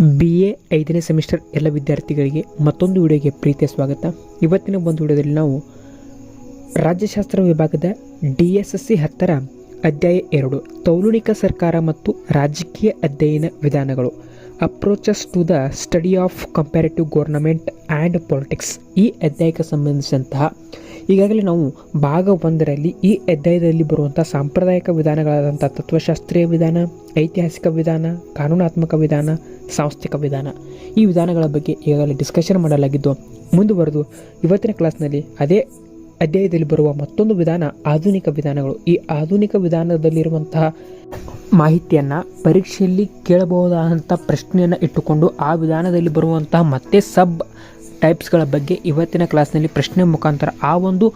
B A ಐದನೇ semester ಎಲ್ಲ ವಿದ್ಯಾರ್ಥಿಗಳಿಗೆ ಮತ್ತೊಂದು ವಿಡಿಯೋಗೆ ಪ್ರೀತಿಯ ಸ್ವಾಗತ. ಇವತ್ತಿನ ಒಂದು ವಿಡಿಯೋದಲ್ಲಿ ನಾವು ರಾಜ್ಯಶಾಸ್ತ್ರ ವಿಭಾಗದ ಡಿ ಎಸ್ ಎಸ್ ಸಿ ಹತ್ತರ ಅಧ್ಯಾಯ ಎರಡು ತೌಲುಣಿಕ ಸರ್ಕಾರ ಮತ್ತು ರಾಜಕೀಯ ಅಧ್ಯಯನ ವಿಧಾನಗಳು. Approaches to the study of comparative government and politics ಈ ಅಧ್ಯಾಯಕ್ಕೆ ಸಂಬಂಧಿಸಿದಂತಹ ಈಗಾಗಲೇ ನಾವು ಭಾಗ ಒಂದರಲ್ಲಿ ಈ ಅಧ್ಯಾಯದಲ್ಲಿ ಬರುವಂಥ ಸಾಂಪ್ರದಾಯಿಕ ವಿಧಾನಗಳಾದಂಥ ತತ್ವಶಾಸ್ತ್ರೀಯ ವಿಧಾನ, ಐತಿಹಾಸಿಕ ವಿಧಾನ, ಕಾನೂನಾತ್ಮಕ ವಿಧಾನ, ಸಾಂಸ್ಥಿಕ ವಿಧಾನ. ಈ ವಿಧಾನಗಳ ಬಗ್ಗೆ ಈಗಾಗಲೇ ಡಿಸ್ಕಷನ್ ಮಾಡಲಾಗಿದ್ದು ಮುಂದುವರೆದು ಇವತ್ತಿನ ಕ್ಲಾಸ್ನಲ್ಲಿ ಅದೇ ಅಧ್ಯಾಯದಲ್ಲಿ ಬರುವ ಮತ್ತೊಂದು ವಿಧಾನ, ಆಧುನಿಕ ವಿಧಾನಗಳು. ಈ ಆಧುನಿಕ ವಿಧಾನದಲ್ಲಿರುವಂತಹ ಮಾಹಿತಿಯನ್ನು ಪರೀಕ್ಷೆಯಲ್ಲಿ ಕೇಳಬಹುದಾದಂಥ ಪ್ರಶ್ನೆಯನ್ನು ಇಟ್ಟುಕೊಂಡು ಆ ವಿಧಾನದಲ್ಲಿ ಬರುವಂತಹ ಮತ್ತೆ ಸಬ್ ಟೈಪ್ಸ್ಗಳ ಬಗ್ಗೆ ಇವತ್ತಿನ ಕ್ಲಾಸ್ನಲ್ಲಿ ಪ್ರಶ್ನೆ ಮುಖಾಂತರ ಆ ಒಂದು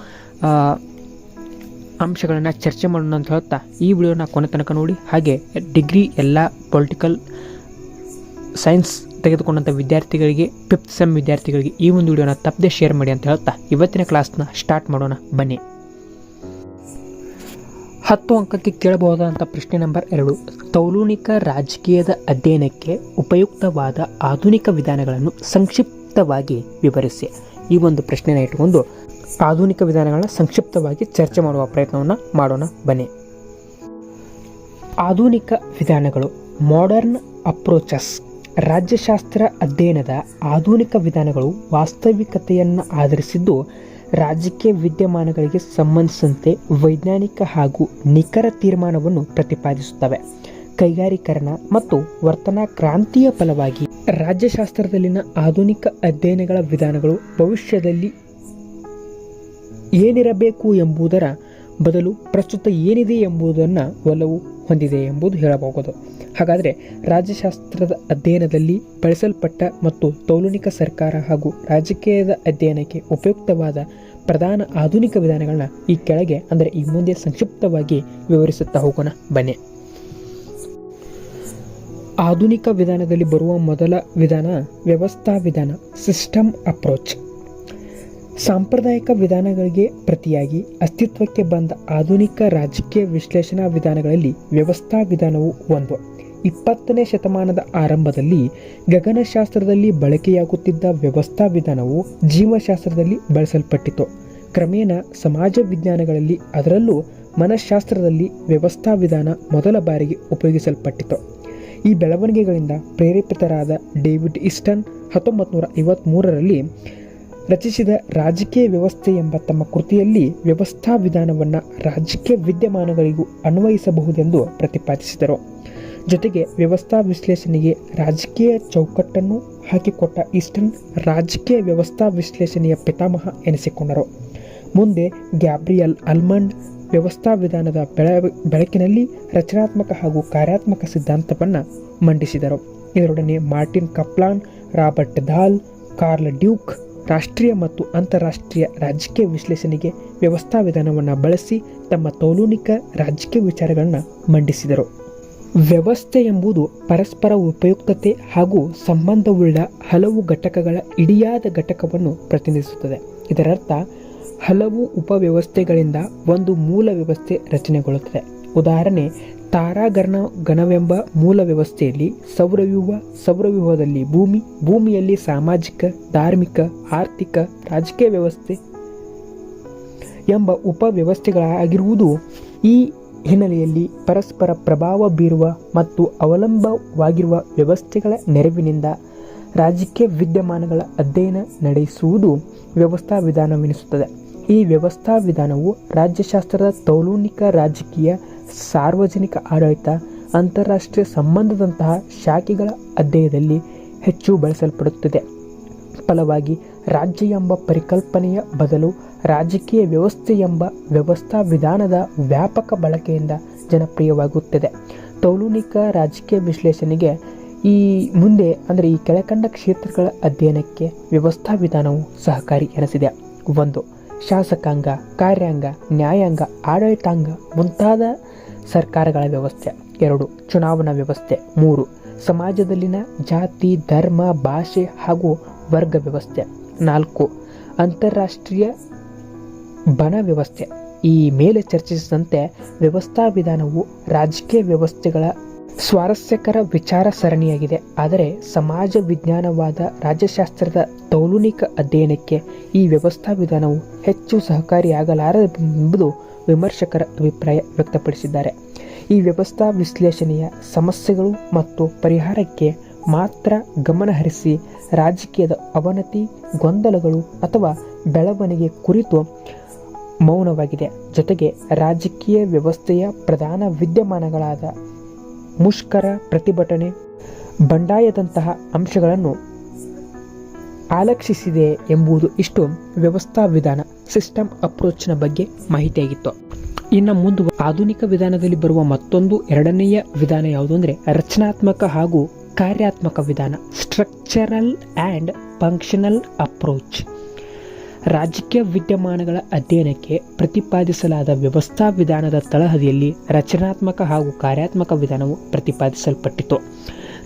ಅಂಶಗಳನ್ನು ಚರ್ಚೆ ಮಾಡೋಣ ಅಂತ ಹೇಳ್ತಾ ಈ ವಿಡಿಯೋನ ಕೊನೆ ತನಕ ನೋಡಿ. ಹಾಗೆ ಡಿಗ್ರಿ ಎಲ್ಲ ಪೊಲಿಟಿಕಲ್ ಸೈನ್ಸ್ ತೆಗೆದುಕೊಂಡಂಥ ವಿದ್ಯಾರ್ಥಿಗಳಿಗೆ ಫಿಫ್ತ್ ಸೆಮ್ ವಿದ್ಯಾರ್ಥಿಗಳಿಗೆ ಈ ಒಂದು ವಿಡಿಯೋನ ತಪ್ಪದೆ ಶೇರ್ ಮಾಡಿ ಅಂತ ಹೇಳ್ತಾ ಇವತ್ತಿನ ಕ್ಲಾಸ್ನ ಸ್ಟಾರ್ಟ್ ಮಾಡೋಣ, ಬನ್ನಿ. ಹತ್ತು ಅಂಕಕ್ಕೆ ಕೇಳಬಹುದಾದಂಥ ಪ್ರಶ್ನೆ ನಂಬರ್ ಎರಡು. ತೌಲೂನಿಕ ರಾಜಕೀಯದ ಅಧ್ಯಯನಕ್ಕೆ ಉಪಯುಕ್ತವಾದ ಆಧುನಿಕ ವಿಧಾನಗಳನ್ನು ಸಂಕ್ಷಿಪ್ತವಾಗಿ ವಿವರಿಸಿ. ಈ ಒಂದು ಪ್ರಶ್ನೆನ ಇಟ್ಟುಕೊಂಡು ಆಧುನಿಕ ವಿಧಾನಗಳನ್ನ ಸಂಕ್ಷಿಪ್ತವಾಗಿ ಚರ್ಚೆ ಮಾಡುವ ಪ್ರಯತ್ನವನ್ನು ಮಾಡೋಣ, ಬನ್ನಿ. ಆಧುನಿಕ ವಿಧಾನಗಳು ಮಾಡರ್ನ್ ಅಪ್ರೋಚಸ್ ರಾಜ್ಯಶಾಸ್ತ್ರ ಅಧ್ಯಯನದ ಆಧುನಿಕ ವಿಧಾನಗಳು ವಾಸ್ತವಿಕತೆಯನ್ನು ಆಧರಿಸಿದ್ದು ರಾಜಕೀಯ ವಿದ್ಯಮಾನಗಳಿಗೆ ಸಂಬಂಧಿಸಿದಂತೆ ವೈಜ್ಞಾನಿಕ ಹಾಗೂ ನಿಖರ ತೀರ್ಮಾನವನ್ನು ಪ್ರತಿಪಾದಿಸುತ್ತವೆ. ಕೈಗಾರೀಕರಣ ಮತ್ತು ವರ್ತನಾ ಕ್ರಾಂತಿಯ ಫಲವಾಗಿ ರಾಜ್ಯಶಾಸ್ತ್ರದಲ್ಲಿನ ಆಧುನಿಕ ಅಧ್ಯಯನಗಳ ವಿಧಾನಗಳು ಭವಿಷ್ಯದಲ್ಲಿ ಏನಿರಬೇಕು ಎಂಬುದರ ಬದಲು ಪ್ರಸ್ತುತ ಏನಿದೆ ಎಂಬುದನ್ನು ಒಲವು ಹೊಂದಿದೆ ಎಂಬುದು ಹೇಳಬಹುದು. ಹಾಗಾದರೆ ರಾಜ್ಯಶಾಸ್ತ್ರದ ಅಧ್ಯಯನದಲ್ಲಿ ಬಳಸಲ್ಪಟ್ಟ ಮತ್ತು ತೌಲನಿಕ ಸರ್ಕಾರ ಹಾಗೂ ರಾಜಕೀಯದ ಅಧ್ಯಯನಕ್ಕೆ ಉಪಯುಕ್ತವಾದ ಪ್ರಧಾನ ಆಧುನಿಕ ವಿಧಾನಗಳನ್ನ ಈ ಕೆಳಗೆ, ಅಂದರೆ ಈ ಮುಂದೆ ಸಂಕ್ಷಿಪ್ತವಾಗಿ ವಿವರಿಸುತ್ತಾ ಹೋಗೋಣ, ಬನ್ನಿ. ಆಧುನಿಕ ವಿಧಾನದಲ್ಲಿ ಬರುವ ಮೊದಲ ವಿಧಾನ ವ್ಯವಸ್ಥಾ ವಿಧಾನ ಸಿಸ್ಟಮ್ ಅಪ್ರೋಚ್ ಸಾಂಪ್ರದಾಯಿಕ ವಿಧಾನಗಳಿಗೆ ಪ್ರತಿಯಾಗಿ ಅಸ್ತಿತ್ವಕ್ಕೆ ಬಂದ ಆಧುನಿಕ ರಾಜಕೀಯ ವಿಶ್ಲೇಷಣಾ ವಿಧಾನಗಳಲ್ಲಿ ವ್ಯವಸ್ಥಾ ವಿಧಾನವು ಒಂದು. ಇಪ್ಪತ್ತನೇ ಶತಮಾನದ ಆರಂಭದಲ್ಲಿ ಗಗನಶಾಸ್ತ್ರದಲ್ಲಿ ಬಳಕೆಯಾಗುತ್ತಿದ್ದ ವ್ಯವಸ್ಥಾ ವಿಧಾನವು ಜೀವಶಾಸ್ತ್ರದಲ್ಲಿ ಬಳಸಲ್ಪಟ್ಟಿತು. ಕ್ರಮೇಣ ಸಮಾಜ ವಿಜ್ಞಾನಗಳಲ್ಲಿ ಅದರಲ್ಲೂ ಮನಃಶಾಸ್ತ್ರದಲ್ಲಿ ವ್ಯವಸ್ಥಾ ವಿಧಾನ ಮೊದಲ ಬಾರಿಗೆ ಉಪಯೋಗಿಸಲ್ಪಟ್ಟಿತು. ಈ ಬೆಳವಣಿಗೆಗಳಿಂದ ಪ್ರೇರೇಪಿತರಾದ ಡೇವಿಡ್ ಇಸ್ಟನ್ ಹತ್ತೊಂಬತ್ತು ನೂರ ಐವತ್ತ್ಮೂರರಲ್ಲಿ ರಚಿಸಿದ ರಾಜಕೀಯ ವ್ಯವಸ್ಥೆ ಎಂಬ ತಮ್ಮ ಕೃತಿಯಲ್ಲಿ ವ್ಯವಸ್ಥಾ ವಿಧಾನವನ್ನು ರಾಜಕೀಯ ವಿದ್ಯಮಾನಗಳಿಗೂ ಅನ್ವಯಿಸಬಹುದೆಂದು ಪ್ರತಿಪಾದಿಸಿದರು. ಜೊತೆಗೆ ವ್ಯವಸ್ಥಾ ವಿಶ್ಲೇಷಣೆಗೆ ರಾಜಕೀಯ ಚೌಕಟ್ಟನ್ನು ಹಾಕಿಕೊಟ್ಟ ಈಸ್ಟರ್ನ್ ರಾಜಕೀಯ ವ್ಯವಸ್ಥಾ ವಿಶ್ಲೇಷಣೆಯ ಪಿತಾಮಹ ಎನಿಸಿಕೊಂಡರು. ಮುಂದೆ ಗ್ಯಾಬ್ರಿಯಲ್ ಅಲ್ಮಂಡ್ ವ್ಯವಸ್ಥಾ ವಿಧಾನದ ಬೆಳ ಬೆಳಕಿನಲ್ಲಿ ರಚನಾತ್ಮಕ ಹಾಗೂ ಕಾರ್ಯಾತ್ಮಕ ಸಿದ್ಧಾಂತವನ್ನು ಮಂಡಿಸಿದರು. ಇದರೊಡನೆ Martin Kaplan, Robert Dahl Karl Deutsch ರಾಷ್ಟ್ರೀಯ ಮತ್ತು ಅಂತಾರಾಷ್ಟ್ರೀಯ ರಾಜಕೀಯ ವಿಶ್ಲೇಷಣೆಗೆ ವ್ಯವಸ್ಥಾ ವಿಧಾನವನ್ನು ಬಳಸಿ ತಮ್ಮ ತೌಲೂನಿಕ ರಾಜಕೀಯ ವಿಚಾರಗಳನ್ನು ಮಂಡಿಸಿದರು. ವ್ಯವಸ್ಥೆ ಎಂಬುದು ಪರಸ್ಪರ ಉಪಯುಕ್ತತೆ ಹಾಗೂ ಸಂಬಂಧವುಳ್ಳ ಹಲವು ಘಟಕಗಳ ಇಡಿಯಾದ ಘಟಕವನ್ನು ಪ್ರತಿನಿಧಿಸುತ್ತದೆ. ಇದರರ್ಥ, ಹಲವು ಉಪವ್ಯವಸ್ಥೆಗಳಿಂದ ಒಂದು ಮೂಲ ವ್ಯವಸ್ಥೆ ರಚನೆಗೊಳ್ಳುತ್ತದೆ. ಉದಾಹರಣೆ ತಾರಾಗಣ ಗಣವೆಂಬ ಮೂಲ ವ್ಯವಸ್ಥೆಯಲ್ಲಿ ಸೌರವ್ಯೂಹ, ಸೌರವ್ಯೂಹದಲ್ಲಿ ಭೂಮಿ, ಭೂಮಿಯಲ್ಲಿ ಸಾಮಾಜಿಕ, ಧಾರ್ಮಿಕ, ಆರ್ಥಿಕ, ರಾಜಕೀಯ ವ್ಯವಸ್ಥೆ ಎಂಬ ಉಪವ್ಯವಸ್ಥೆಗಳಾಗಿರುವುದು ಈ ಹಿನ್ನೆಲೆಯಲ್ಲಿ ಪರಸ್ಪರ ಪ್ರಭಾವ ಬೀರುವ ಮತ್ತು ಅವಲಂಬವಾಗಿರುವ ವ್ಯವಸ್ಥೆಗಳ ನೆರವಿನಿಂದ ರಾಜಕೀಯ ವಿದ್ಯಮಾನಗಳ ಅಧ್ಯಯನ ನಡೆಸುವುದು ವ್ಯವಸ್ಥಾ ವಿಧಾನವೆನಿಸುತ್ತದೆ. ಈ ವ್ಯವಸ್ಥಾ ವಿಧಾನವು ರಾಜ್ಯಶಾಸ್ತ್ರದ ತೌಲೂನಿಕ ರಾಜಕೀಯ ಸಾರ್ವಜನಿಕ ಆಡಳಿತ, ಅಂತಾರಾಷ್ಟ್ರೀಯ ಸಂಬಂಧದಂತಹ ಶಾಖೆಗಳ ಅಧ್ಯಯನದಲ್ಲಿ ಹೆಚ್ಚು ಬಳಸಲ್ಪಡುತ್ತದೆ. ಫಲವಾಗಿ, ರಾಜ್ಯ ಎಂಬ ಪರಿಕಲ್ಪನೆಯ ಬದಲು ರಾಜಕೀಯ ವ್ಯವಸ್ಥೆ ಎಂಬ ವ್ಯವಸ್ಥಾ ವಿಧಾನದ ವ್ಯಾಪಕ ಬಳಕೆಯಿಂದ ಜನಪ್ರಿಯವಾಗುತ್ತದೆ. ತೌಲೂನಿಕ ರಾಜಕೀಯ ವಿಶ್ಲೇಷಣೆಗೆ ಈ ಮುಂದೆ, ಅಂದರೆ ಈ ಕೆಳಕಂಡ ಕ್ಷೇತ್ರಗಳ ಅಧ್ಯಯನಕ್ಕೆ ವ್ಯವಸ್ಥಾ ವಿಧಾನವು ಸಹಕಾರಿ ಎನಿಸಿದೆ. ಒಂದು ಶಾಸಕಾಂಗ, ಕಾರ್ಯಾಂಗ, ನ್ಯಾಯಾಂಗ, ಆಡಳಿತಾಂಗ ಮುಂತಾದ ಸರ್ಕಾರಗಳ ವ್ಯವಸ್ಥೆ. ಎರಡು, ಚುನಾವಣಾ ವ್ಯವಸ್ಥೆ. ಮೂರು, ಸಮಾಜದಲ್ಲಿನ ಜಾತಿ, ಧರ್ಮ, ಭಾಷೆ ಹಾಗೂ ವರ್ಗ ವ್ಯವಸ್ಥೆ. ನಾಲ್ಕು, ಅಂತಾರಾಷ್ಟ್ರೀಯ ಬಣ ವ್ಯವಸ್ಥೆ. ಈ ಮೇಲೆ ಚರ್ಚಿಸಿದಂತೆ ವ್ಯವಸ್ಥಾ ವಿಧಾನವು ರಾಜಕೀಯ ವ್ಯವಸ್ಥೆಗಳ ಸ್ವಾರಸ್ಯಕರ ವಿಚಾರ ಸರಣಿಯಾಗಿದೆ. ಆದರೆ ಸಮಾಜ ವಿಜ್ಞಾನವಾದ ರಾಜ್ಯಶಾಸ್ತ್ರದ ತೌಲುನಿಕ ಅಧ್ಯಯನಕ್ಕೆ ಈ ವ್ಯವಸ್ಥಾ ವಿಧಾನವು ಹೆಚ್ಚು ಸಹಕಾರಿಯಾಗಲಾರದೆಂಬುದು ವಿಮರ್ಶಕರ ಅಭಿಪ್ರಾಯ ವ್ಯಕ್ತಪಡಿಸಿದ್ದಾರೆ. ಈ ವ್ಯವಸ್ಥಾ ವಿಶ್ಲೇಷಣೆಯ ಸಮಸ್ಯೆಗಳು ಮತ್ತು ಪರಿಹಾರಕ್ಕೆ ಮಾತ್ರ ಗಮನಹರಿಸಿ ರಾಜಕೀಯದ ಅವನತಿ, ಗೊಂದಲಗಳು ಅಥವಾ ಬೆಳವಣಿಗೆ ಕುರಿತು ಮೌನವಾಗಿದೆ. ಜೊತೆಗೆ ರಾಜಕೀಯ ವ್ಯವಸ್ಥೆಯ ಪ್ರಧಾನ ವಿದ್ಯಮಾನಗಳಾದ ಮುಷ್ಕರ ಪ್ರತಿಭಟನೆ ಬಂಡಾಯದಂತಹ ಅಂಶಗಳನ್ನು ಆಲಕ್ಷಿಸಿದೆ ಎಂಬುದು ಇಷ್ಟು ವ್ಯವಸ್ಥಾ ವಿಧಾನ, ಸಿಸ್ಟಮ್ ಅಪ್ರೋಚ್ನ ಬಗ್ಗೆ ಮಾಹಿತಿಯಾಗಿತ್ತು. ಇನ್ನು ಮುಂದೆ ಆಧುನಿಕ ವಿಧಾನದಲ್ಲಿ ಬರುವ ಮತ್ತೊಂದು ಎರಡನೆಯ ವಿಧಾನ ಯಾವುದು ಅಂದರೆ ರಚನಾತ್ಮಕ ಹಾಗೂ ಕಾರ್ಯಾತ್ಮಕ ವಿಧಾನ ಸ್ಟ್ರಕ್ಚರಲ್ ಆ್ಯಂಡ್ ಫಂಕ್ಷನಲ್ ಅಪ್ರೋಚ್ ರಾಜಕೀಯ ವಿದ್ಯಮಾನಗಳ ಅಧ್ಯಯನಕ್ಕೆ ಪ್ರತಿಪಾದಿಸಲಾದ ವ್ಯವಸ್ಥಾ ವಿಧಾನದ ತಳಹದಿಯಲ್ಲಿ ರಚನಾತ್ಮಕ ಹಾಗೂ ಕಾರ್ಯಾತ್ಮಕ ವಿಧಾನವು ಪ್ರತಿಪಾದಿಸಲ್ಪಟ್ಟಿತು.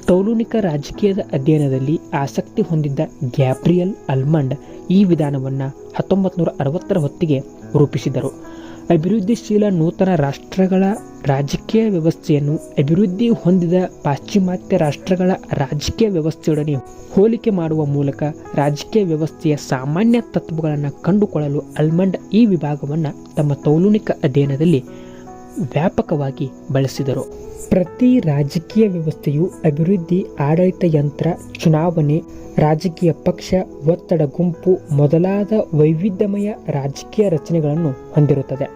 ತೌಲೂನಿಕ ರಾಜಕೀಯದ ಅಧ್ಯಯನದಲ್ಲಿ ಆಸಕ್ತಿ ಹೊಂದಿದ್ದ ಗ್ಯಾಬ್ರಿಯಲ್ ಅಲ್ಮಂಡ್ ಈ ವಿಧಾನವನ್ನು ಹತ್ತೊಂಬತ್ತು ನೂರ ಅರವತ್ತರ ಹೊತ್ತಿಗೆ ರೂಪಿಸಿದರು. ಅಭಿವೃದ್ಧಿಶೀಲ ನೂತನ ರಾಷ್ಟ್ರಗಳ ರಾಜಕೀಯ ವ್ಯವಸ್ಥೆಯನ್ನು ಅಭಿವೃದ್ಧಿ ಹೊಂದಿದ ಪಾಶ್ಚಿಮಾತ್ಯ ರಾಷ್ಟ್ರಗಳ ರಾಜಕೀಯ ವ್ಯವಸ್ಥೆಯೊಡನೆ ಹೋಲಿಕೆ ಮಾಡುವ ಮೂಲಕ ರಾಜಕೀಯ ವ್ಯವಸ್ಥೆಯ ಸಾಮಾನ್ಯ ತತ್ವಗಳನ್ನು ಕಂಡುಕೊಳ್ಳಲು ಅಲ್ಮಂಡ್ ಈ ವಿಭಾಗವನ್ನು ತಮ್ಮ ತೌಲುನಿಕ ಅಧ್ಯಯನದಲ್ಲಿ ವ್ಯಾಪಕವಾಗಿ ಬಳಸಿದರು. ಪ್ರತಿ ರಾಜಕೀಯ ವ್ಯವಸ್ಥೆಯು ಅಭಿವೃದ್ಧಿ ಆಡಳಿತ ಯಂತ್ರ, ಚುನಾವಣೆ, ರಾಜಕೀಯ ಪಕ್ಷ, ಒತ್ತಡ ಗುಂಪು ಮೊದಲಾದ ವೈವಿಧ್ಯಮಯ ರಾಜಕೀಯ ರಚನೆಗಳನ್ನು ಹೊಂದಿರುತ್ತದೆ.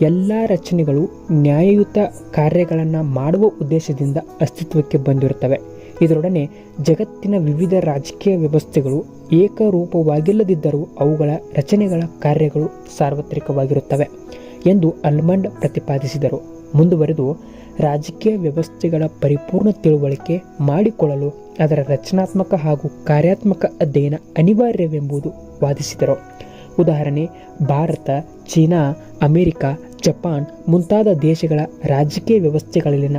ಎಲ್ಲ ರಚನೆಗಳು ನ್ಯಾಯಯುತ ಕಾರ್ಯಗಳನ್ನು ಮಾಡುವ ಉದ್ದೇಶದಿಂದ ಅಸ್ತಿತ್ವಕ್ಕೆ ಬಂದಿರುತ್ತವೆ. ಇದರೊಡನೆ ಜಗತ್ತಿನ ವಿವಿಧ ರಾಜಕೀಯ ವ್ಯವಸ್ಥೆಗಳು ಏಕರೂಪವಾಗಿಲ್ಲದಿದ್ದರೂ ಅವುಗಳ ರಚನೆಗಳ ಕಾರ್ಯಗಳು ಸಾರ್ವತ್ರಿಕವಾಗಿರುತ್ತವೆ ಎಂದು ಅಲ್ಮಂಡ್ ಪ್ರತಿಪಾದಿಸಿದರು. ಮುಂದುವರೆದು ರಾಜಕೀಯ ವ್ಯವಸ್ಥೆಗಳ ಪರಿಪೂರ್ಣ ತಿಳುವಳಿಕೆ ಮಾಡಿಕೊಳ್ಳಲು ಅದರ ರಚನಾತ್ಮಕ ಹಾಗೂ ಕಾರ್ಯಾತ್ಮಕ ಅಧ್ಯಯನ ಅನಿವಾರ್ಯವೆಂಬುದು ವಾದಿಸಿದರು. ಉದಾಹರಣೆ, ಭಾರತ, ಚೀನಾ, ಅಮೆರಿಕ, ಜಪಾನ್ ಮುಂತಾದ ದೇಶಗಳ ರಾಜಕೀಯ ವ್ಯವಸ್ಥೆಗಳಲ್ಲಿನ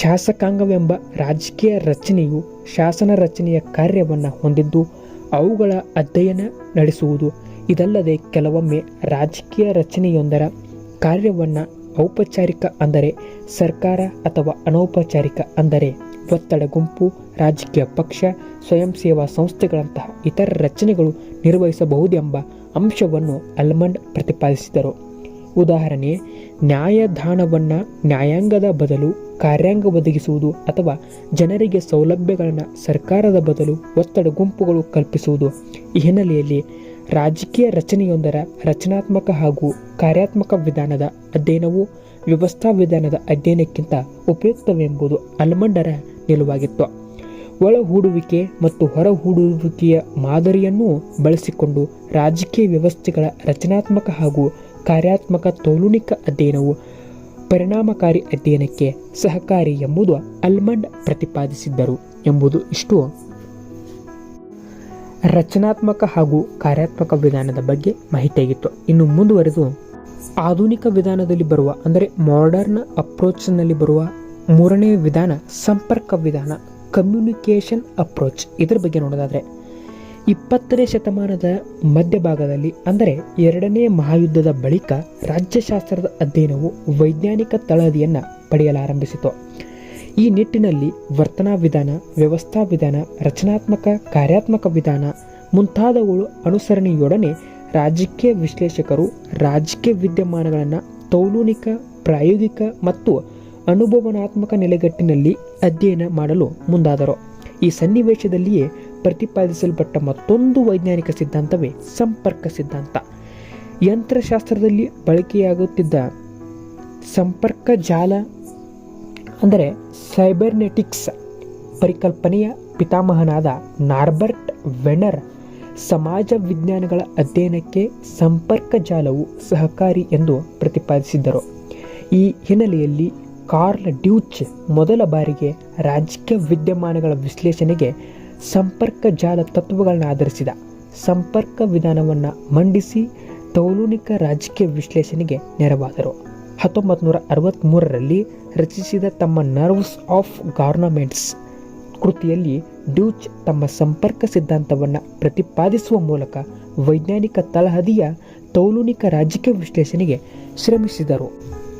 ಶಾಸಕಾಂಗವೆಂಬ ರಾಜಕೀಯ ರಚನೆಯು ಶಾಸನ ರಚನೆಯ ಕಾರ್ಯವನ್ನು ಹೊಂದಿದ್ದು, ಅವುಗಳ ಅಧ್ಯಯನ ನಡೆಸುವುದು ಇದಲ್ಲದೆ ಕೆಲವೊಮ್ಮೆ ರಾಜಕೀಯ ರಚನೆಯೊಂದರ ಕಾರ್ಯವನ್ನು ಔಪಚಾರಿಕ ಅಂದರೆ ಸರ್ಕಾರ ಅಥವಾ ಅನೌಪಚಾರಿಕ ಅಂದರೆ ಒತ್ತಡ ಗುಂಪು, ರಾಜಕೀಯ ಪಕ್ಷ, ಸ್ವಯಂ ಸೇವಾ ಸಂಸ್ಥೆಗಳಂತಹ ಇತರ ರಚನೆಗಳು ನಿರ್ವಹಿಸಬಹುದೆಂಬ ಅಂಶವನ್ನು ಅಲ್ಮಂಡ್ ಪ್ರತಿಪಾದಿಸಿದರು. ಉದಾಹರಣೆ ನ್ಯಾಯದಾನವನ್ನು ನ್ಯಾಯಾಂಗದ ಬದಲು ಕಾರ್ಯಾಂಗ ಒದಗಿಸುವುದು ಅಥವಾ ಜನರಿಗೆ ಸೌಲಭ್ಯಗಳನ್ನು ಸರ್ಕಾರದ ಬದಲು ಒತ್ತಡ ಗುಂಪುಗಳು ಕಲ್ಪಿಸುವುದು ಈ ಹಿನ್ನೆಲೆಯಲ್ಲಿ ರಾಜಕೀಯ ರಚನೆಯೊಂದರ ರಚನಾತ್ಮಕ ಹಾಗೂ ಕಾರ್ಯಾತ್ಮಕ ವಿಧಾನದ ಅಧ್ಯಯನವು ವ್ಯವಸ್ಥಾ ವಿಧಾನದ ಅಧ್ಯಯನಕ್ಕಿಂತ ಉಪಯುಕ್ತವೆಂಬುದು ಅಲ್ಮಂಡರ ನಿಲುವಾಗಿತ್ತು. ಒಳ ಹೂಡುವಿಕೆ ಮತ್ತು ಹೊರ ಹೂಡುವಿಕೆಯ ಮಾದರಿಯನ್ನು ಬಳಸಿಕೊಂಡು ರಾಜಕೀಯ ವ್ಯವಸ್ಥೆಗಳ ರಚನಾತ್ಮಕ ಹಾಗೂ ಕಾರ್ಯಾತ್ಮಕ ತೋಲುಣಿಕ ಅಧ್ಯಯನವು ಪರಿಣಾಮಕಾರಿ ಅಧ್ಯಯನಕ್ಕೆ ಸಹಕಾರಿ ಎಂಬುದು ಅಲ್ಮಂಡ್ ಪ್ರತಿಪಾದಿಸಿದ್ದರು ಎಂಬುದು ಇಷ್ಟು. ರಚನಾತ್ಮಕ ಹಾಗೂ ಕಾರ್ಯಾತ್ಮಕ ವಿಧಾನದ ಬಗ್ಗೆ ಮಾಹಿತಿಯಾಗಿತ್ತು. ಇನ್ನು ಮುಂದುವರೆದು ಆಧುನಿಕ ವಿಧಾನದಲ್ಲಿ ಬರುವ, ಅಂದರೆ ಮಾಡರ್ನ್ ಅಪ್ರೋಚ್ನಲ್ಲಿ ಬರುವ ಮೂರನೇ ವಿಧಾನ ಸಂಪರ್ಕ ವಿಧಾನ ಕಮ್ಯುನಿಕೇಷನ್ ಅಪ್ರೋಚ್ ಇದರ ಬಗ್ಗೆ ನೋಡೋದಾದರೆ, ಇಪ್ಪತ್ತನೇ ಶತಮಾನದ ಮಧ್ಯಭಾಗದಲ್ಲಿ, ಅಂದರೆ ಎರಡನೇ ಮಹಾಯುದ್ಧದ ಬಳಿಕ ರಾಜ್ಯಶಾಸ್ತ್ರದ ಅಧ್ಯಯನವು ವೈಜ್ಞಾನಿಕ ತಳಹದಿಯನ್ನು ಪಡೆಯಲಾರಂಭಿಸಿತು. ಈ ನಿಟ್ಟಿನಲ್ಲಿ ವರ್ತನಾ ವಿಧಾನ, ವ್ಯವಸ್ಥಾ ವಿಧಾನ, ರಚನಾತ್ಮಕ, ಕಾರ್ಯಾತ್ಮಕ ವಿಧಾನ ಮುಂತಾದವುಗಳು ಅನುಸರಣೆಯೊಡನೆ ರಾಜಕೀಯ ವಿಶ್ಲೇಷಕರು ರಾಜಕೀಯ ವಿದ್ಯಮಾನಗಳನ್ನು ತೌಲೂನಿಕ, ಪ್ರಾಯೋಗಿಕ ಮತ್ತು ಅನುಭವನಾತ್ಮಕ ನೆಲೆಗಟ್ಟಿನಲ್ಲಿ ಅಧ್ಯಯನ ಮಾಡಲು ಮುಂದಾದರು. ಈ ಸನ್ನಿವೇಶದಲ್ಲಿಯೇ ಪ್ರತಿಪಾದಿಸಲ್ಪಟ್ಟ ಮತ್ತೊಂದು ವೈಜ್ಞಾನಿಕ ಸಿದ್ಧಾಂತವೇ ಸಂಪರ್ಕ ಸಿದ್ಧಾಂತ. ಯಂತ್ರಶಾಸ್ತ್ರದಲ್ಲಿ ಬಳಕೆಯಾಗುತ್ತಿದ್ದ ಸಂಪರ್ಕ ಜಾಲ ಅಂದರೆ ಸೈಬರ್ನೆಟಿಕ್ಸ್ ಪರಿಕಲ್ಪನೆಯ ಪಿತಾಮಹನಾದ ನಾರ್ಬರ್ಟ್ ವೆನರ್ ಸಮಾಜ ವಿಜ್ಞಾನಗಳ ಅಧ್ಯಯನಕ್ಕೆ ಸಂಪರ್ಕ ಜಾಲವು ಸಹಕಾರಿ ಎಂದು ಪ್ರತಿಪಾದಿಸಿದ್ದರು. ಈ ಹಿನ್ನೆಲೆಯಲ್ಲಿ ಕಾರ್ಲ್ ಡ್ಯೂಚ್ ಮೊದಲ ಬಾರಿಗೆ ರಾಜಕೀಯ ವಿದ್ಯಮಾನಗಳ ವಿಶ್ಲೇಷಣೆಗೆ ಸಂಪರ್ಕ ಜಾಲ ತತ್ವಗಳನ್ನು ಆಧರಿಸಿದ. ಸಂಪರ್ಕ ವಿಧಾನವನ್ನು ಮಂಡಿಸಿ ತೌಲೂನಿಕ ರಾಜಕೀಯ ವಿಶ್ಲೇಷಣೆಗೆ ನೆರವಾದರು. ಹತ್ತೊಂಬತ್ತು ನೂರ ಅರವತ್ತ್ಮೂರರಲ್ಲಿ ರಚಿಸಿದ ತಮ್ಮ ನರ್ವ್ಸ್ ಆಫ್ ಗಾರ್ನಮೆಂಟ್ಸ್ ಕೃತಿಯಲ್ಲಿ ಡ್ಯೂಚ್ ತಮ್ಮ ಸಂಪರ್ಕ ಸಿದ್ಧಾಂತವನ್ನು ಪ್ರತಿಪಾದಿಸುವ ಮೂಲಕ ವೈಜ್ಞಾನಿಕ ತಳಹದಿಯ ತೌಲುನಿಕ ರಾಜಕೀಯ ವಿಶ್ಲೇಷಣೆಗೆ ಶ್ರಮಿಸಿದರು.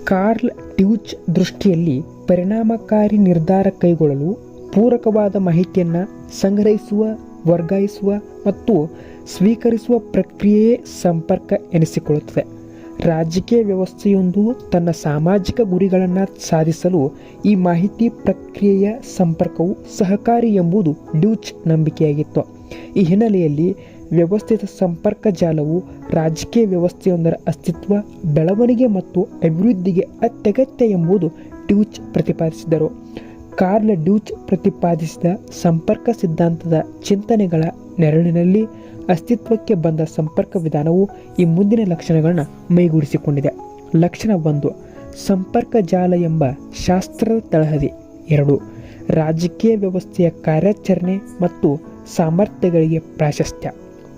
ಕಾರ್ಲ್ ಟ್ಯೂಚ್ ದೃಷ್ಟಿಯಲ್ಲಿ ಪರಿಣಾಮಕಾರಿ ನಿರ್ಧಾರ ಕೈಗೊಳ್ಳಲು ಪೂರಕವಾದ ಮಾಹಿತಿಯನ್ನು ಸಂಗ್ರಹಿಸುವ, ವರ್ಗಾಯಿಸುವ ಮತ್ತು ಸ್ವೀಕರಿಸುವ ಪ್ರಕ್ರಿಯೆಯೇ ಸಂಪರ್ಕ ಎನಿಸಿಕೊಳ್ಳುತ್ತದೆ. ರಾಜಕೀಯ ವ್ಯವಸ್ಥೆಯೊಂದು ತನ್ನ ಸಾಮಾಜಿಕ ಗುರಿಗಳನ್ನು ಸಾಧಿಸಲು ಈ ಮಾಹಿತಿ ಪ್ರಕ್ರಿಯೆಯ ಸಂಪರ್ಕವು ಸಹಕಾರಿ ಎಂಬುದು ಡ್ಯೂಚ್ ನಂಬಿಕೆಯಾಗಿತ್ತು. ಈ ಹಿನ್ನೆಲೆಯಲ್ಲಿ ವ್ಯವಸ್ಥಿತ ಸಂಪರ್ಕ ಜಾಲವು ರಾಜಕೀಯ ವ್ಯವಸ್ಥೆಯೊಂದರ ಅಸ್ತಿತ್ವ, ಬೆಳವಣಿಗೆ ಮತ್ತು ಅಭಿವೃದ್ಧಿಗೆ ಅತ್ಯಗತ್ಯ ಎಂಬುದು ಡ್ಯೂಚ್ ಪ್ರತಿಪಾದಿಸಿದರು. ಕಾರ್ಲ್ ಡ್ಯೂಚ್ ಪ್ರತಿಪಾದಿಸಿದ ಸಂಪರ್ಕ ಸಿದ್ಧಾಂತದ ಚಿಂತನೆಗಳ ನೆರಳಿನಲ್ಲಿ ಅಸ್ತಿತ್ವಕ್ಕೆ ಬಂದ ಸಂಪರ್ಕ ವಿಧಾನವು ಈ ಮುಂದಿನ ಲಕ್ಷಣಗಳನ್ನು ಮೈಗೂಡಿಸಿಕೊಂಡಿದೆ. ಲಕ್ಷಣ ಒಂದು, ಸಂಪರ್ಕ ಜಾಲ ಎಂಬ ಶಾಸ್ತ್ರದ ತಳಹದಿ. ಎರಡು, ರಾಜಕೀಯ ವ್ಯವಸ್ಥೆಯ ಕಾರ್ಯಾಚರಣೆ ಮತ್ತು ಸಾಮರ್ಥ್ಯಗಳಿಗೆ ಪ್ರಾಶಸ್ತ್ಯ.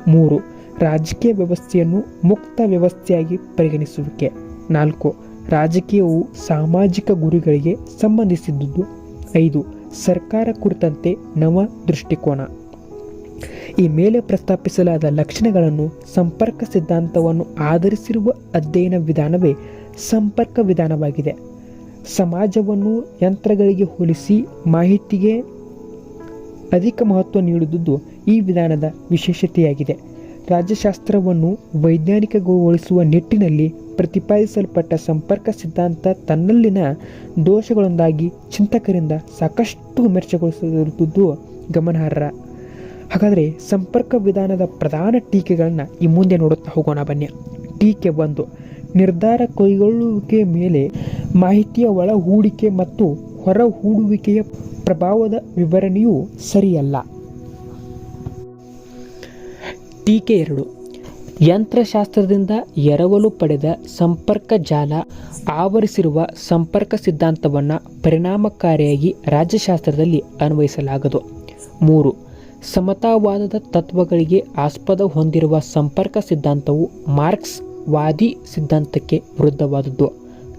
ಮೂರು, ರಾಜಕೀಯ ವ್ಯವಸ್ಥೆಯನ್ನು ಮುಕ್ತ ವ್ಯವಸ್ಥೆಯಾಗಿ ಪರಿಗಣಿಸುವಿಕೆ. ನಾಲ್ಕು, ರಾಜಕೀಯವು ಸಾಮಾಜಿಕ ಗುರಿಗಳಿಗೆ ಸಂಬಂಧಿಸಿದ್ದುದು ಐದು, ಸರ್ಕಾರ ಕುರಿತಂತೆ ನವ ದೃಷ್ಟಿಕೋನ ಈ ಮೇಲೆ ಪ್ರಸ್ತಾಪಿಸಲಾದ ಲಕ್ಷಣಗಳನ್ನು ಸಂಪರ್ಕ ಸಿದ್ಧಾಂತವನ್ನು ಆಧರಿಸಿರುವ ಅಧ್ಯಯನ ವಿಧಾನವೇ ಸಂಪರ್ಕ ವಿಧಾನವಾಗಿದೆ. ಸಮಾಜವನ್ನು ಯಂತ್ರಗಳಿಗೆ ಹೋಲಿಸಿ ಮಾಹಿತಿಗೆ ಅಧಿಕ ಮಹತ್ವ ನೀಡುವುದು ಈ ವಿಧಾನದ ವಿಶೇಷತೆಯಾಗಿದೆ. ರಾಜ್ಯಶಾಸ್ತ್ರವನ್ನು ವೈಜ್ಞಾನಿಕಗೊಳಿಸುವ ನಿಟ್ಟಿನಲ್ಲಿ ಪ್ರತಿಪಾದಿಸಲ್ಪಟ್ಟ ಸಂಪರ್ಕ ಸಿದ್ಧಾಂತ ತನ್ನಲ್ಲಿನ ದೋಷಗಳೊಂದಾಗಿ ಚಿಂತಕರಿಂದ ಸಾಕಷ್ಟು ವಿಮರ್ಶೆಗೊಳಿಸಿರುವುದು ಗಮನಾರ್ಹ. ಹಾಗಾದರೆ ಸಂಪರ್ಕ ವಿಧಾನದ ಪ್ರಧಾನ ಟೀಕೆಗಳನ್ನು ಈ ಮುಂದೆ ನೋಡುತ್ತಾ ಹೋಗೋಣ ಬನ್ನಿ. ಟೀಕೆ ಒಂದು, ನಿರ್ಧಾರ ಕೈಗೊಳ್ಳುವಿಕೆ ಮೇಲೆ ಮಾಹಿತಿಯ ಒಳ ಹೂಡಿಕೆ ಮತ್ತು ಹೊರ ಹೂಡುವಿಕೆಯ ಪ್ರಭಾವದ ವಿವರಣೆಯು ಸರಿಯಲ್ಲ. ಟೀಕೆ ಎರಡು, ಯಂತ್ರಶಾಸ್ತ್ರದಿಂದ ಎರವಲು ಪಡೆದ ಸಂಪರ್ಕ ಜಾಲ ಆವರಿಸಿರುವ ಸಂಪರ್ಕ ಸಿದ್ಧಾಂತವನ್ನು ಪರಿಣಾಮಕಾರಿಯಾಗಿ ರಾಜ್ಯಶಾಸ್ತ್ರದಲ್ಲಿ ಅನ್ವಯಿಸಲಾಗದು. ಮೂರು ಸಮತಾವಾದದ ತತ್ವಗಳಿಗೆ ಆಸ್ಪದ ಹೊಂದಿರುವ ಸಂಪರ್ಕ ಸಿದ್ಧಾಂತವು ಮಾರ್ಕ್ಸ್ ವಾದಿ ಸಿದ್ಧಾಂತಕ್ಕೆ ವಿರುದ್ಧವಾದದ್ದು.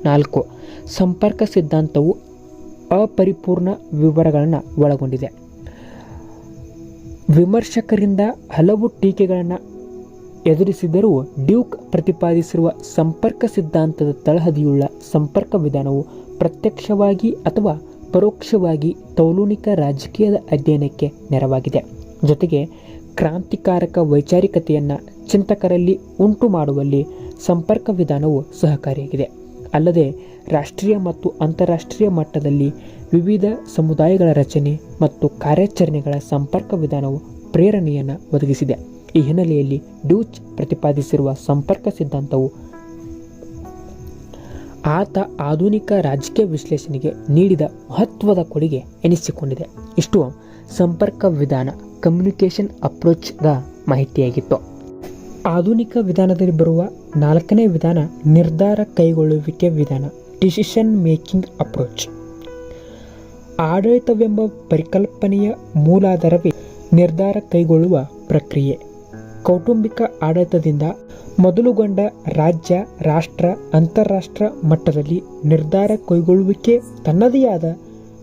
ನಾಲ್ಕು, ಸಂಪರ್ಕ ಸಿದ್ಧಾಂತವು ಅಪರಿಪೂರ್ಣ ವಿವರಗಳನ್ನು ಒಳಗೊಂಡಿದೆ. ವಿಮರ್ಶಕರಿಂದ ಹಲವು ಟೀಕೆಗಳನ್ನು ಎದುರಿಸಿದರೂ ಡ್ಯೂಕ್ ಪ್ರತಿಪಾದಿಸಿರುವ ಸಂಪರ್ಕ ಸಿದ್ಧಾಂತದ ತಳಹದಿಯುಳ್ಳ ಸಂಪರ್ಕ ವಿಧಾನವು ಪ್ರತ್ಯಕ್ಷವಾಗಿ ಅಥವಾ ಪರೋಕ್ಷವಾಗಿ ತೌಲೂನಿಕ ರಾಜಕೀಯದ ಅಧ್ಯಯನಕ್ಕೆ ನೆರವಾಗಿದೆ. ಜೊತೆಗೆ ಕ್ರಾಂತಿಕಾರಕ ವೈಚಾರಿಕತೆಯನ್ನು ಚಿಂತಕರಲ್ಲಿ ಉಂಟು ಮಾಡುವಲ್ಲಿ ಸಂಪರ್ಕ ವಿಧಾನವು ಸಹಕಾರಿಯಾಗಿದೆ. ಅಲ್ಲದೆ ರಾಷ್ಟ್ರೀಯ ಮತ್ತು ಅಂತಾರಾಷ್ಟ್ರೀಯ ಮಟ್ಟದಲ್ಲಿ ವಿವಿಧ ಸಮುದಾಯಗಳ ರಚನೆ ಮತ್ತು ಕಾರ್ಯಾಚರಣೆಗಳ ಸಂಪರ್ಕ ವಿಧಾನವು ಪ್ರೇರಣೆಯನ್ನು ಒದಗಿಸಿದೆ. ಈ ಹಿನ್ನೆಲೆಯಲ್ಲಿ ಡ್ಯೂಚ್ ಪ್ರತಿಪಾದಿಸಿರುವ ಸಂಪರ್ಕ ಸಿದ್ಧಾಂತವು ಆತ ಆಧುನಿಕ ರಾಜಕೀಯ ವಿಶ್ಲೇಷಣೆಗೆ ನೀಡಿದ ಮಹತ್ವದ ಕೊಡುಗೆ ಎನಿಸಿಕೊಂಡಿದೆ. ಇಷ್ಟು ಸಂಪರ್ಕ ವಿಧಾನ ಕಮ್ಯುನಿಕೇಷನ್ ಅಪ್ರೋಚ್ದ ಮಾಹಿತಿಯಾಗಿತ್ತು. ಆಧುನಿಕ ವಿಧಾನದಲ್ಲಿ ಬರುವ ನಾಲ್ಕನೇ ವಿಧಾನ ನಿರ್ಧಾರ ಕೈಗೊಳ್ಳುವಿಕೆ ವಿಧಾನ ಡಿಸಿಷನ್ ಮೇಕಿಂಗ್ ಅಪ್ರೋಚ್ ಆಡಳಿತವೆಂಬ ಪರಿಕಲ್ಪನೆಯ ಮೂಲಾಧಾರವೇ ನಿರ್ಧಾರ ಕೈಗೊಳ್ಳುವ ಪ್ರಕ್ರಿಯೆ. ಕೌಟುಂಬಿಕ ಆಡಳಿತದಿಂದ ಮೊದಲುಗೊಂಡ ರಾಜ್ಯ, ರಾಷ್ಟ್ರ, ಅಂತಾರಾಷ್ಟ್ರ ಮಟ್ಟದಲ್ಲಿ ನಿರ್ಧಾರ ಕೈಗೊಳ್ಳುವಿಕೆ ತನ್ನದೇ ಆದ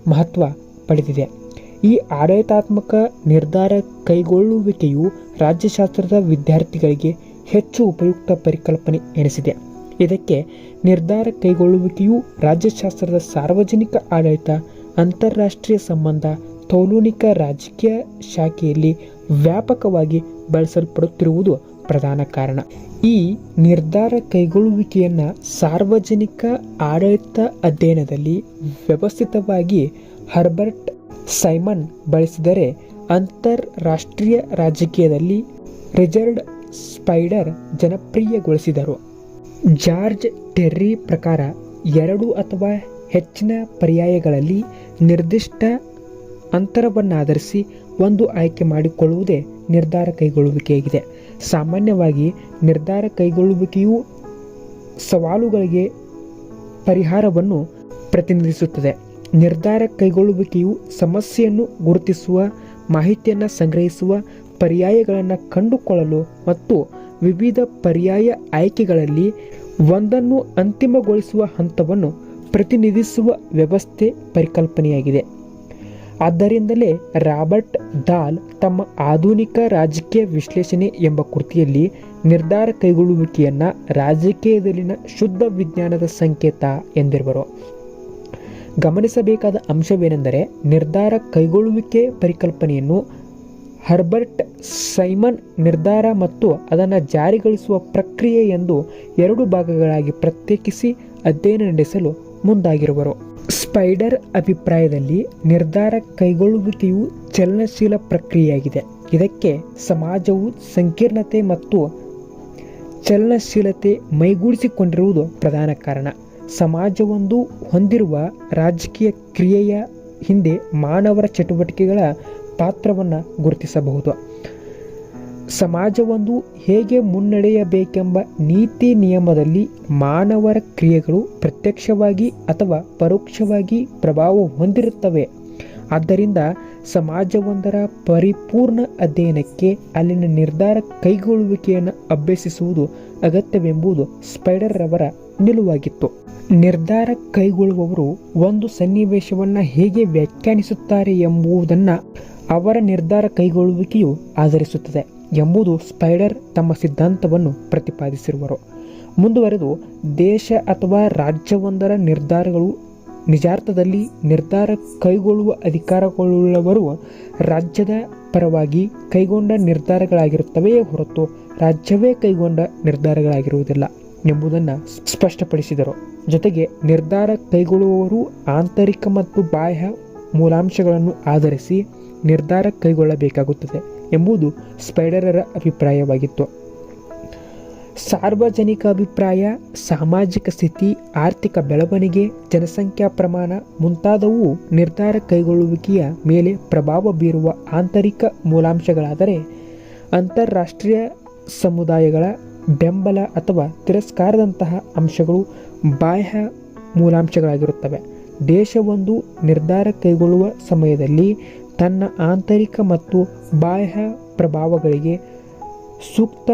ಮಹತ್ವ ಪಡೆದಿದೆ. ಈ ಆಡಳಿತಾತ್ಮಕ ನಿರ್ಧಾರ ಕೈಗೊಳ್ಳುವಿಕೆಯು ರಾಜ್ಯಶಾಸ್ತ್ರದ ವಿದ್ಯಾರ್ಥಿಗಳಿಗೆ ಹೆಚ್ಚು ಉಪಯುಕ್ತ ಪರಿಕಲ್ಪನೆ ಎನಿಸಿದೆ. ಇದಕ್ಕೆ ನಿರ್ಧಾರ ಕೈಗೊಳ್ಳುವಿಕೆಯು ರಾಜ್ಯಶಾಸ್ತ್ರದ ಸಾರ್ವಜನಿಕ ಆಡಳಿತ, ಅಂತಾರಾಷ್ಟ್ರೀಯ ಸಂಬಂಧ, ತೌಲೂನಿಕ ರಾಜಕೀಯ ಶಾಖೆಯಲ್ಲಿ ವ್ಯಾಪಕವಾಗಿ ಬಳಸಲ್ಪಡುತ್ತಿರುವುದು ಪ್ರಧಾನ ಕಾರಣ. ಈ ನಿರ್ಧಾರ ಕೈಗೊಳ್ಳುವಿಕೆಯನ್ನು ಸಾರ್ವಜನಿಕ ಆಡಳಿತ ಅಧ್ಯಯನದಲ್ಲಿ ವ್ಯವಸ್ಥಿತವಾಗಿ ಹರ್ಬರ್ಟ್ ಸೈಮನ್ ಬಳಸಿದರೆ ಅಂತಾರಾಷ್ಟ್ರೀಯ ರಾಜಕೀಯದಲ್ಲಿ ರಿಜರ್ಡ್ ಸ್ಪೈಡರ್ ಜನಪ್ರಿಯಗೊಳಿಸಿದರು. ಜಾರ್ಜ್ ಟೆರ್ರಿ ಪ್ರಕಾರ ಎರಡು ಅಥವಾ ಹೆಚ್ಚಿನ ಪರ್ಯಾಯಗಳಲ್ಲಿ ನಿರ್ದಿಷ್ಟ ಅಂತರವನ್ನಾಧರಿಸಿ ಒಂದು ಆಯ್ಕೆ ಮಾಡಿಕೊಳ್ಳುವುದೇ ನಿರ್ಧಾರ ಕೈಗೊಳ್ಳುವಿಕೆಯಾಗಿದೆ. ಸಾಮಾನ್ಯವಾಗಿ ನಿರ್ಧಾರ ಕೈಗೊಳ್ಳುವಿಕೆಯು ಸವಾಲುಗಳಿಗೆ ಪರಿಹಾರವನ್ನು ಪ್ರತಿನಿಧಿಸುತ್ತದೆ. ನಿರ್ಧಾರ ಕೈಗೊಳ್ಳುವಿಕೆಯು ಸಮಸ್ಯೆಯನ್ನು ಗುರುತಿಸುವ, ಮಾಹಿತಿಯನ್ನು ಸಂಗ್ರಹಿಸುವ, ಪರ್ಯಾಯಗಳನ್ನು ಕಂಡುಕೊಳ್ಳಲು ಮತ್ತು ವಿವಿಧ ಪರ್ಯಾಯ ಆಯ್ಕೆಗಳಲ್ಲಿ ಒಂದನ್ನು ಅಂತಿಮಗೊಳಿಸುವ ಹಂತವನ್ನು ಪ್ರತಿನಿಧಿಸುವ ವ್ಯವಸ್ಥೆ ಪರಿಕಲ್ಪನೆಯಾಗಿದೆ. ಆದ್ದರಿಂದಲೇ ರಾಬರ್ಟ್ ದಾಲ್ ತಮ್ಮ ಆಧುನಿಕ ರಾಜಕೀಯ ವಿಶ್ಲೇಷಣೆ ಎಂಬ ಕೃತಿಯಲ್ಲಿ ನಿರ್ಧಾರ ಕೈಗೊಳ್ಳುವಿಕೆಯನ್ನು ರಾಜಕೀಯದಲ್ಲಿನ ಶುದ್ಧ ವಿಜ್ಞಾನದ ಸಂಕೇತ ಎಂದಿರುವರು. ಗಮನಿಸಬೇಕಾದ ಅಂಶವೇನೆಂದರೆ ನಿರ್ಧಾರ ಕೈಗೊಳ್ಳುವಿಕೆ ಪರಿಕಲ್ಪನೆಯನ್ನು ಹರ್ಬರ್ಟ್ ಸೈಮನ್ ನಿರ್ಧಾರ ಮತ್ತು ಅದನ್ನು ಜಾರಿಗೊಳಿಸುವ ಪ್ರಕ್ರಿಯೆ ಎಂದು ಎರಡು ಭಾಗಗಳಾಗಿ ಪ್ರತ್ಯೇಕಿಸಿ ಅಧ್ಯಯನ ನಡೆಸಲು ಮುಂದಾಗಿರುವರು. ಸ್ಪೈಡರ್ ಅಭಿಪ್ರಾಯದಲ್ಲಿ ನಿರ್ಧಾರ ಕೈಗೊಳ್ಳುವಿಕೆಯು ಚಲನಶೀಲ ಪ್ರಕ್ರಿಯೆಯಾಗಿದೆ. ಇದಕ್ಕೆ ಸಮಾಜವು ಸಂಕೀರ್ಣತೆ ಮತ್ತು ಚಲನಶೀಲತೆ ಮೈಗೂಡಿಸಿಕೊಂಡಿರುವುದು ಪ್ರಧಾನ ಕಾರಣ. ಸಮಾಜವೊಂದು ಹೊಂದಿರುವ ರಾಜಕೀಯ ಕ್ರಿಯೆಯ ಹಿಂದೆ ಮಾನವರ ಚಟುವಟಿಕೆಗಳ ಪಾತ್ರವನ್ನು ಗುರುತಿಸಬಹುದು. ಸಮಾಜವೊಂದು ಹೇಗೆ ಮುನ್ನಡೆಯಬೇಕೆಂಬ ನೀತಿ ನಿಯಮದಲ್ಲಿ ಮಾನವರ ಕ್ರಿಯೆಗಳು ಪ್ರತ್ಯಕ್ಷವಾಗಿ ಅಥವಾ ಪರೋಕ್ಷವಾಗಿ ಪ್ರಭಾವ ಹೊಂದಿರುತ್ತವೆ. ಆದ್ದರಿಂದ ಸಮಾಜವೊಂದರ ಪರಿಪೂರ್ಣ ಅಧ್ಯಯನಕ್ಕೆ ಅಲ್ಲಿನ ನಿರ್ಧಾರ ಕೈಗೊಳ್ಳುವಿಕೆಯನ್ನು ಅಭ್ಯಸಿಸುವುದು ಅಗತ್ಯವೆಂಬುದು ಸ್ಪೈಡರ್ ರವರ ನಿಲುವಾಗಿತ್ತು. ನಿರ್ಧಾರ ಕೈಗೊಳ್ಳುವವರು ಒಂದು ಸನ್ನಿವೇಶವನ್ನು ಹೇಗೆ ವ್ಯಾಖ್ಯಾನಿಸುತ್ತಾರೆ ಎಂಬುದನ್ನು ಅವರ ನಿರ್ಧಾರ ಕೈಗೊಳ್ಳುವಿಕೆಯು ಆಧರಿಸುತ್ತದೆ ಎಂಬುದು ಸ್ಪೈಡರ್ ತಮ್ಮ ಸಿದ್ಧಾಂತವನ್ನು ಪ್ರತಿಪಾದಿಸಿರುವರು. ಮುಂದುವರೆದು ದೇಶ ಅಥವಾ ರಾಜ್ಯವೊಂದರ ನಿರ್ಧಾರಗಳು ನಿಜಾರ್ಥದಲ್ಲಿ ನಿರ್ಧಾರ ಕೈಗೊಳ್ಳುವ ಅಧಿಕಾರಗಳುಳ್ಳವರು ರಾಜ್ಯದ ಪರವಾಗಿ ಕೈಗೊಂಡ ನಿರ್ಧಾರಗಳಾಗಿರುತ್ತವೆಯೇ ಹೊರತು ರಾಜ್ಯವೇ ಕೈಗೊಂಡ ನಿರ್ಧಾರಗಳಾಗಿರುವುದಿಲ್ಲ ಎಂಬುದನ್ನು ಸ್ಪಷ್ಟಪಡಿಸಿದರು. ಜೊತೆಗೆ ನಿರ್ಧಾರ ಕೈಗೊಳ್ಳುವವರು ಆಂತರಿಕ ಮತ್ತು ಬಾಹ್ಯ ಮೂಲಾಂಶಗಳನ್ನು ಆಧರಿಸಿ ನಿರ್ಧಾರ ಕೈಗೊಳ್ಳಬೇಕಾಗುತ್ತದೆ ಎಂಬುದು ಸ್ಪೈಡರರ ಅಭಿಪ್ರಾಯವಾಗಿತ್ತು. ಸಾರ್ವಜನಿಕ ಅಭಿಪ್ರಾಯ, ಸಾಮಾಜಿಕ ಸ್ಥಿತಿ, ಆರ್ಥಿಕ ಬೆಳವಣಿಗೆ, ಜನಸಂಖ್ಯಾ ಪ್ರಮಾಣ ಮುಂತಾದವು ನಿರ್ಧಾರ ಕೈಗೊಳ್ಳುವಿಕೆಯ ಮೇಲೆ ಪ್ರಭಾವ ಬೀರುವ ಆಂತರಿಕ ಮೂಲಾಂಶಗಳಾದರೆ ಅಂತಾರಾಷ್ಟ್ರೀಯ ಸಮುದಾಯಗಳ ಬೆಂಬಲ ಅಥವಾ ತಿರಸ್ಕಾರದಂತಹ ಅಂಶಗಳು ಬಾಹ್ಯ ಮೂಲಾಂಶಗಳಾಗಿರುತ್ತವೆ. ದೇಶವೊಂದು ನಿರ್ಧಾರ ಕೈಗೊಳ್ಳುವ ಸಮಯದಲ್ಲಿ ತನ್ನ ಆಂತರಿಕ ಮತ್ತು ಬಾಹ್ಯ ಪ್ರಭಾವಗಳಿಗೆ ಸೂಕ್ತ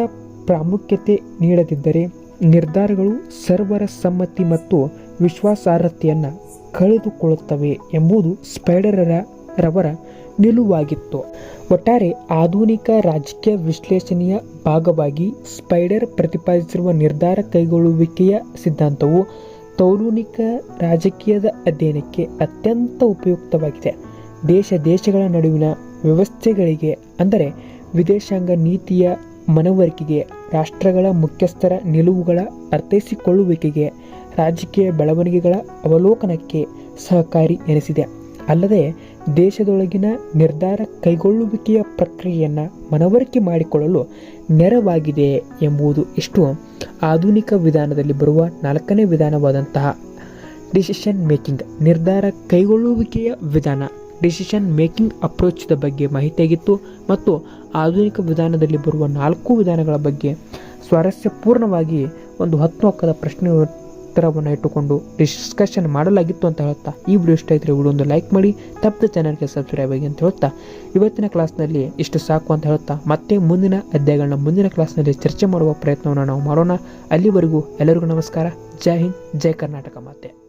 ಪ್ರಾಮುಖ್ಯತೆ ನೀಡದಿದ್ದರೆ ನಿರ್ಧಾರಗಳು ಸರ್ವರ ಸಮ್ಮತಿ ಮತ್ತು ವಿಶ್ವಾಸಾರ್ಹತೆಯನ್ನು ಕಳೆದುಕೊಳ್ಳುತ್ತವೆ ಎಂಬುದು ಸ್ಪೈಡರರ ರವರ ನಿಲುವಾಗಿತ್ತು. ಒಟ್ಟಾರೆ ಆಧುನಿಕ ರಾಜಕೀಯ ವಿಶ್ಲೇಷಣೆಯ ಭಾಗವಾಗಿ ಸ್ಪೈಡರ್ ಪ್ರತಿಪಾದಿಸಿರುವ ನಿರ್ಧಾರ ಕೈಗೊಳ್ಳುವಿಕೆಯ ಸಿದ್ಧಾಂತವು ತೌಲೂನಿಕ ರಾಜಕೀಯದ ಅಧ್ಯಯನಕ್ಕೆ ಅತ್ಯಂತ ಉಪಯುಕ್ತವಾಗಿದೆ. ದೇಶ ದೇಶಗಳ ನಡುವಿನ ವ್ಯವಸ್ಥೆಗಳಿಗೆ, ಅಂದರೆ ವಿದೇಶಾಂಗ ನೀತಿಯ ಮನವರಿಕೆಗೆ ರಾಷ್ಟ್ರಗಳ ಮುಖ್ಯಸ್ಥರ ನಿಲುವುಗಳ ಅರ್ಥೈಸಿಕೊಳ್ಳುವಿಕೆಗೆ ರಾಜಕೀಯ ಬೆಳವಣಿಗೆಗಳ ಅವಲೋಕನಕ್ಕೆ ಸಹಕಾರಿ ಎನಿಸಿದೆ. ಅಲ್ಲದೆ, ದೇಶದೊಳಗಿನ ನಿರ್ಧಾರ ಕೈಗೊಳ್ಳುವಿಕೆಯ ಪ್ರಕ್ರಿಯೆಯನ್ನು ಮನವರಿಕೆ ಮಾಡಿಕೊಳ್ಳಲು ನೆರವಾಗಿದೆ ಎಂಬುದು ಇಷ್ಟು. ಆಧುನಿಕ ವಿಧಾನದಲ್ಲಿ ಬರುವ ನಾಲ್ಕನೇ ವಿಧಾನವಾದಂತಹ ಡಿಸಿಷನ್ ಮೇಕಿಂಗ್ ನಿರ್ಧಾರ ಕೈಗೊಳ್ಳುವಿಕೆಯ ವಿಧಾನ. ಡಿಸಿಷನ್ ಮೇಕಿಂಗ್ ಅಪ್ರೋಚ್ದ ಬಗ್ಗೆ ಮಾಹಿತಿಯಾಗಿತ್ತು ಮತ್ತು ಆಧುನಿಕ ವಿಧಾನದಲ್ಲಿ ಬರುವ ನಾಲ್ಕು ವಿಧಾನಗಳ ಬಗ್ಗೆ ಸ್ವಾರಸ್ಯಪೂರ್ಣವಾಗಿ ಒಂದು ಹತ್ತು ಅಕ್ಕದ ಪ್ರಶ್ನೆ ಉತ್ತರವನ್ನು ಇಟ್ಟುಕೊಂಡು ಡಿಸ್ಕಷನ್ ಮಾಡಲಾಗಿತ್ತು ಅಂತ ಹೇಳ್ತಾ ಈ ವಿಡಿಯೋ ಇಷ್ಟ ಇದ್ದರೆ ಒಂದು ಲೈಕ್ ಮಾಡಿ, ತಪ್ಪದ ಚಾನಲ್ಗೆ ಸಬ್ಸ್ಕ್ರೈಬ್ ಆಗಿ ಅಂತ ಹೇಳ್ತಾ ಇವತ್ತಿನ ಕ್ಲಾಸ್ನಲ್ಲಿ ಇಷ್ಟು ಸಾಕು ಅಂತ ಹೇಳ್ತಾ ಮತ್ತೆ ಮುಂದಿನ ಅಧ್ಯಾಯಗಳನ್ನ ಮುಂದಿನ ಕ್ಲಾಸ್ನಲ್ಲಿ ಚರ್ಚೆ ಮಾಡುವ ಪ್ರಯತ್ನವನ್ನು ನಾವು ಮಾಡೋಣ. ಅಲ್ಲಿವರೆಗೂ ಎಲ್ಲರಿಗೂ ನಮಸ್ಕಾರ. ಜೈ ಹಿಂದ್, ಜೈ ಕರ್ನಾಟಕ ಮಾತೆ.